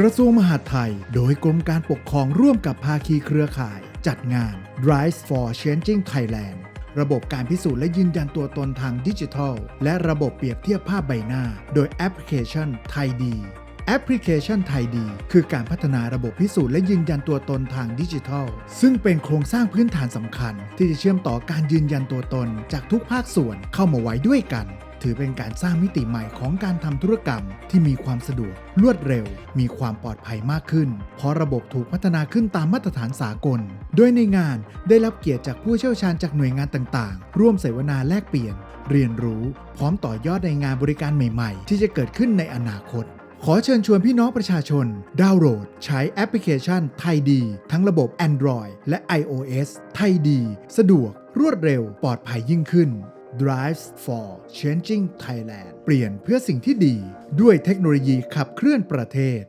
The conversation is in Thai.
กระทรวงมหาดไทย โดยกรมการปกครองร่วมกับภาคีเครือข่าย จัดงาน Rise for Changing Thailand ระบบการพิสูจน์และยืนยันตัวตนทางดิจิทัล และระบบเปรียบเทียบภาพใบหน้า โดยแอปพลิเคชันไทยดีแอปพลิเคชันไทยดี คือการพัฒนาระบบพิสูจน์และยืนยันตัวตนทางดิจิทัล ซึ่งเป็นโครงสร้างพื้นฐานสำคัญ ที่จะเชื่อมต่อการยืนยันตัวตนจากทุกภาคส่วนเข้ามาไว้ด้วยกัน ถือเป็นการสร้างมิติใหม่ของการทำธุรกรรมที่มีความสะดวก รวดเร็ว มีความปลอดภัยมากขึ้น เพราะระบบถูกพัฒนาขึ้นตามมาตรฐานสากล โดยในงานได้รับเกียรติจากผู้เชี่ยวชาญจากหน่วยงานต่างๆ ร่วมเสวนาแลกเปลี่ยน เรียนรู้ พร้อมต่อยอดในงานบริการใหม่ๆ ที่จะเกิดขึ้นในอนาคตขอเชิญชวนพี่น้องประชาชน ดาวน์โหลด ใช้แอปพลิเคชันไทยดี ทั้งระบบ Android และ iOS ไทยดี สะดวก รวดเร็ว ปลอดภัยยิ่งขึ้น Drives for Changing Thailand เปลี่ยนเพื่อสิ่งที่ดีด้วยเทคโนโลยีขับเคลื่อนประเทศ